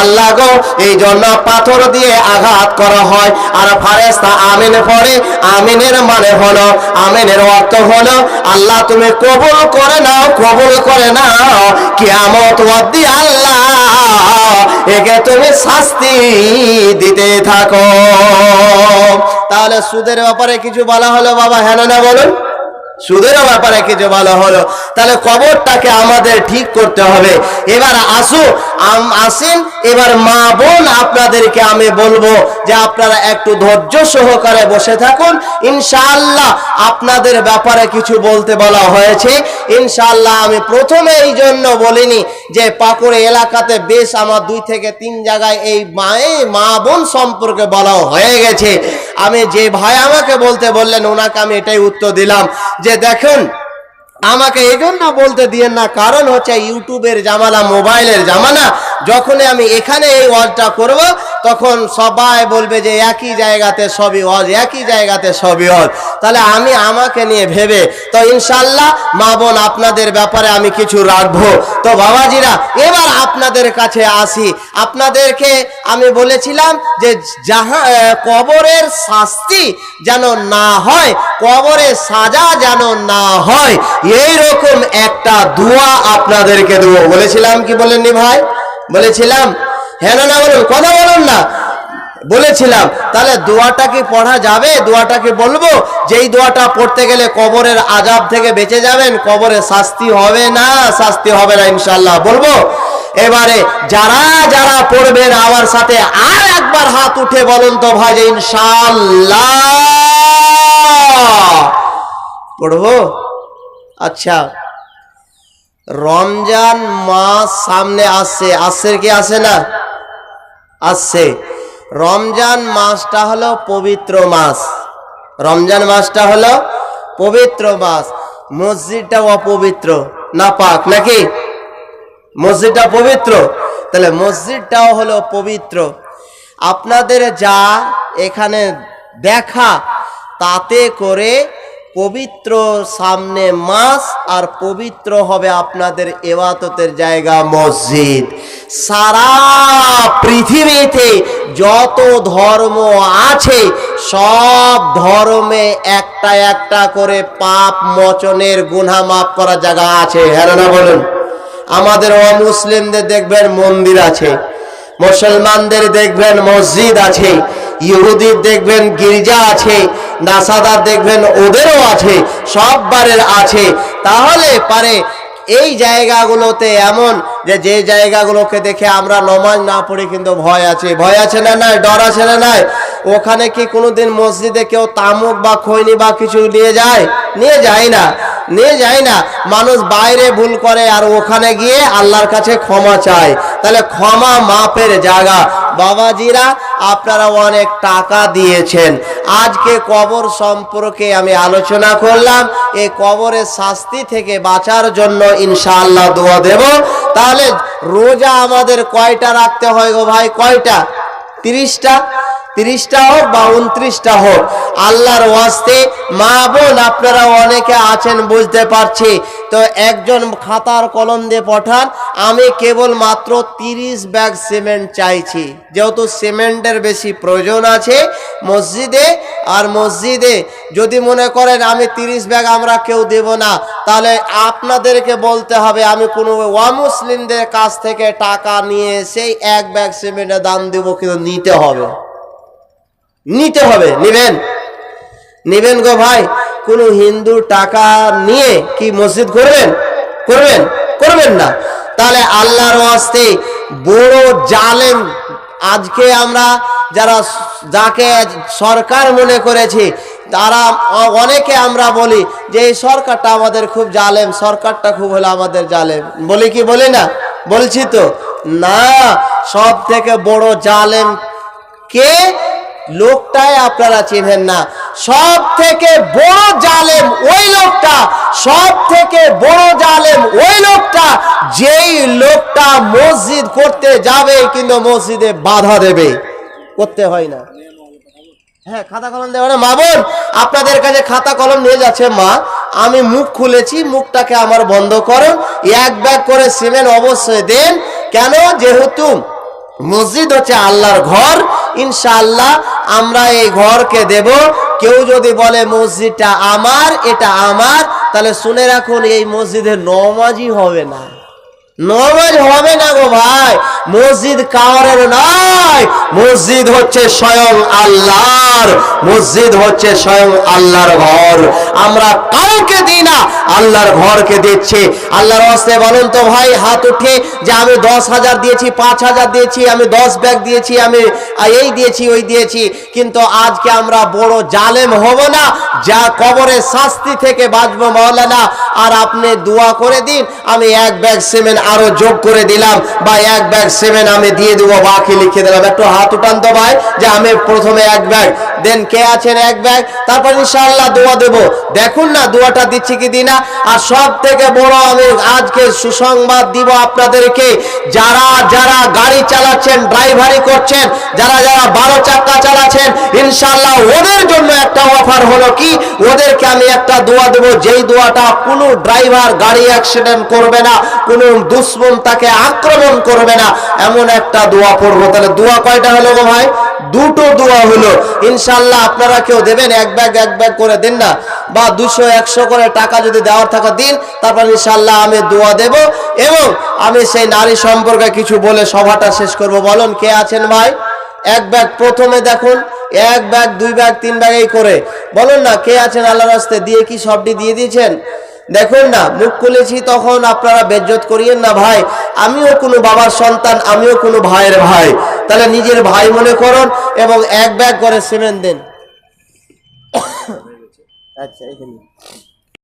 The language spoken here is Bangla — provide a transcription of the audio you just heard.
আল্লাহ গো, এই জন্য পাথর দিয়ে আঘাত করা হয়। আর ফারেস্তা আমিন পড়ে, আমিনের মানে হলো, আমিনের অর্থ হলো, আল্লাহ তুমি কবুল করে নাও, কবুল করে নাও, কিয়ামত অব্দি আল্লাহ একে তুমি শাস্তি দিতে থাকো। তাহলে সুদের ব্যাপারে কিছু বলা হলো বাবা হ্যাঁ না বলুন। সুদের ব্যাপারে কিছু ভালো হলো। তাহলে কবরটাকে আমাদের ঠিক করতে হবে। এবার আসু আসেন, এবার মা বোন আপনাদেরকে আমি বলব যে আপনারা একটু ধৈর্য সহকারে বসে থাকুন। ইনশাআল্লাহ আপনাদের ব্যাপারে কিছু বলতে বলা হয়েছে। ইনশাআল্লাহ আমি প্রথমে এই জন্য বলিনি যে পাকুড়ে এলাকাতে বেশ আমার দুই থেকে তিন জায়গায় এই মায়ে, মা বোন সম্পর্কে বলা হয়ে গেছে। আমি যে ভাই আমাকে বলতে বললেন, ওনাকে আমি এটাই উত্তর দিলাম যে দেখুন, আমাকে এই জন্য বলতে দিয়েন না, কারণ হচ্ছে ইউটিউবের জামানা, মোবাইলের জামানা যখনই আমি এখানে এই ওয়াজটা করব, তখন সবাই বলবে যে একই জায়গাতে সবই ওয়াজ, একই জায়গাতে সবই ওয়াজ। তাহলে আমি আমাকে নিয়ে ভেবে, তো ইনশাল্লাহ মা বোন, আপনাদের ব্যাপারে আমি কিছু রাখব। তো বাবাজিরা, এবার আপনাদের কাছে আসি। আপনাদেরকে আমি বলেছিলাম যে যাহা কবরের শাস্তি যেন না হয়, কবরের সাজা যেন না হয় এই রকম একটা দোয়া আপনাদেরকে দেবো। বলেছিলাম কি বলেননি ভাই? বলেছিলাম হ্যাঁ না বলুন, কথা বলুন না। বলেছিলাম, তাহলে দোয়াটা কি পড়া যাবে? দোয়াটা কি বলব? যেই দোয়াটা পড়তে গেলে কবরের আজাব থেকে বেঁচে যাবেন, কবরে শাস্তি হবে না, শাস্তি হবে না ইনশাল্লাহ বলব, এবারে যারা যারা পড়বেন আমার সাথে আর একবার হাত উঠে বলুন তো ভাই ইনশাল্লাহ পড়ব? আচ্ছা রমজান মাস সামনে আসছে আসছে কি আসে না? আসছে রমজান মাসটা হলো পবিত্র মাস। রমজান মাসটা হলো পবিত্র মাস। মসজিদটা অপবিত্র। না পাক নাকি? মসজিদটা পবিত্র। তাহলে মসজিদটাও হলো পবিত্র। আপনাদের যা এখানে দেখা, তাতে করে পবিত্র সামনে মাস আর পবিত্র হবে আপনাদের এবাদতের জায়গা মসজিদ। সারা পৃথিবীতে যত ধর্ম আছে, সব ধর্মে একটা একটা করে পাপ মোচনের গুনা মাফ করার জায়গা আছে। হ্যাঁ বলুন? আমাদের অমুসলিমদের দেখবেন মন্দির আছে, মুসলমানদের দেখবেন মসজিদ আছে। ইহুদির দেখবেন গির্জা আছে, নাসাদার দেখবেন ওদেরও আছে সব বারের আছে। তাহলে পারে এই জায়গাগুলোতে এমন যে যে জায়গাগুলোকে দেখে আমরা নমাজ না পড়ি কিন্তু ভয় আছে। ভয় আছে না নাই? ডর আছে না নাই? ওখানে কি কোনোদিন মসজিদে কেউ তামুক বা খৈনি বা কিছু নিয়ে যায়? নিয়ে যায় না। নিয়ে যায় না। মানুষ বাইরে ভুল করে আর ওখানে গিয়ে আল্লাহর কাছে ক্ষমা চায়। তাহলে ক্ষমা মাপের জায়গা। বাবাজিরা, আপনারা অনেক টাকা দিয়েছেন। আজকে কবর সম্পর্কে আমি আলোচনা করলাম। এই কবরের শাস্তি থেকে বাঁচার জন্য ইনশাআল্লাহ দোয়া দেব। তাহলে রোজা আমাদের কয়টা রাখতে হয় গো ভাই? কয়টা? তিরিশটা? তিরিশটা হোক বা উনত্রিশটা হোক, আল্লাহর ওয়াস্তে মা বোন আপনারা অনেকে আছেন, বুঝতে পারছি। তো একজন খাতার কলম দিয়ে পাঠান, আমি কেবল মাত্র তিরিশ ব্যাগ সিমেন্ট চাইছি। যেহেতু সিমেন্টের বেশি প্রয়োজন আছে মসজিদে, আর মসজিদে যদি মনে করেন আমি তিরিশ ব্যাগ আমরা কেউ দেব না, তাহলে আপনাদেরকে বলতে হবে, আমি কোনো অমুসলিমদের কাছ থেকে টাকা নিয়ে সেই এক ব্যাগ সিমেন্টের দাম দেবো, কিন্তু নিতে হবে। নিতে হবে। নিবেন? নিবেন গো ভাই, কোন হিন্দু টাকা নিয়ে কি মসজিদ করবেন? করবেন? করবেন না। তাহলে আল্লাহর ওয়াস্তে বড় জালেম আজকে আমরা যারা যাকে সরকার মনে করেছি, তারা অনেকে আমরা বলি যে এই সরকারটা আমাদের খুব জালেম, সরকারটা খুব হলো আমাদের জালেম। বলি কি, বলি না? বলছি তো। না সব থেকে বড় জালেম কে? লোকটাই আপনারা চিনেন না। সব থেকে বড় জালেম ওই লোকটা সব থেকে বড় জালেম ওই লোকটা, যেই লোকটা মসজিদ করতে যাবে কিন্তু মসজিদে বাধা দেবে। করতে হয় না। হ্যাঁ খাতা কলম দেওয়া না। মা বোন, আপনাদের কাছে খাতা কলম নিয়ে যাচ্ছে মা। আমি মুখ খুলেছি, মুখটাকে আমার বন্ধ করুন এক ব্যাগ করে সিমেন্ট অবশ্যই দেন। কেন? যেহেতু মসজিদ হচ্ছে আল্লাহর ঘর, ইনশাআল্লাহ আমরা এই ঘরকে দেব। কেউ যদি বলে, মসজিদটা আমার, এটা আমার, তাহলে শুনে রাখুন, এই মসজিদে নমাজই হবে না। নমাজ হবে না গো ভাই। মসজিদ কাওয়ারের নয়। মসজিদ হচ্ছে স্বয়ং আল্লাহর। মসজিদ হচ্ছে স্বয়ং আল্লাহর ঘর। আমরা কাউকে দিই না, আল্লাহর ঘরকে দিচ্ছি। আল্লাহর হস্তে বলেন তো, ভাই, হাত উঠে যে আমি দশ হাজার দিয়েছি, পাঁচ হাজার দিয়েছি, আমি দশ ব্যাগ দিয়েছি, আমি এই দিয়েছি, ওই দিয়েছি। কিন্তু আজকে আমরা বড় জালেম হব না, যা কবরের শাস্তি থেকে বাঁচবো মাওলানা আর আপনি দোয়া করে দিন, আমি এক ব্যাগ সিমেন্ট আরও যোগ করে দিলাম, বা এক ব্যাগ সিমেন্ট আমি দিয়ে দেবো, বাকি লিখে দিলাম। একটু হাত উঠান তো ভাই, যে আমি প্রথমে এক ব্যাগ, দেন কে আছেন এক ব্যাগ? তারপর ইনশাআল্লাহ দোয়া দেবো। দেখুন না দোয়াটা দিচ্ছি কি দিনা? আর সব থেকে বড় আমি আজকে সুসংবাদ দিব আপনাদেরকে। যারা যারা গাড়ি চালাচ্ছেন, ড্রাইভারি করছেন, যারা যারা বারো চাক্কা চালাচ্ছেন ইনশাল্লাহ ওদের জন্য একটা অফার হলো কি? ওদেরকে আমি একটা দোয়া দেবো, যেই দোয়াটা কোনো ড্রাইভার গাড়ি অ্যাক্সিডেন্ট করবে না, কোনো দুশ্মন তাকে আক্রমণ করবে না, এমন একটা দোয়া পড়ব। তাহলে দোয়া কয়টা হলো ভাই? দুটো দোয়া হলো। ইনশাল্লাহ আপনারা কেউ দেবেন, এক ব্যাগ এক ব্যাগ করে দেন না। বা দুশো, একশো করে টাকা যদি দেওয়ার থাকা দিন, তারপর ইনশাল্লাহ আমি দোয়া দেব। এবং আমি সেই নারী সম্পর্কে কিছু বলে সভাটা শেষ করব। বলুন, কে আছেন ভাই? এক ব্যাগ প্রথমে দেখুন, এক ব্যাগ, দুই ব্যাগ, তিন ব্যাগ এই করে। বলুন না, কে আছেন আল্লাহ রাস্তে দিয়ে কি সবটি দিয়ে দিয়েছেন? দেখুন না, মুখ খুলেছি তখন আপনারা বেজ্জত করিয়েন না ভাই। আমিও কোনো বাবার সন্তান, আমিও কোনো ভাইয়ের ভাই। তাহলে নিজের ভাই মনে করুন এবং এক ব্যাগ করে সিমেন্ট দেন। আচ্ছা এখানে।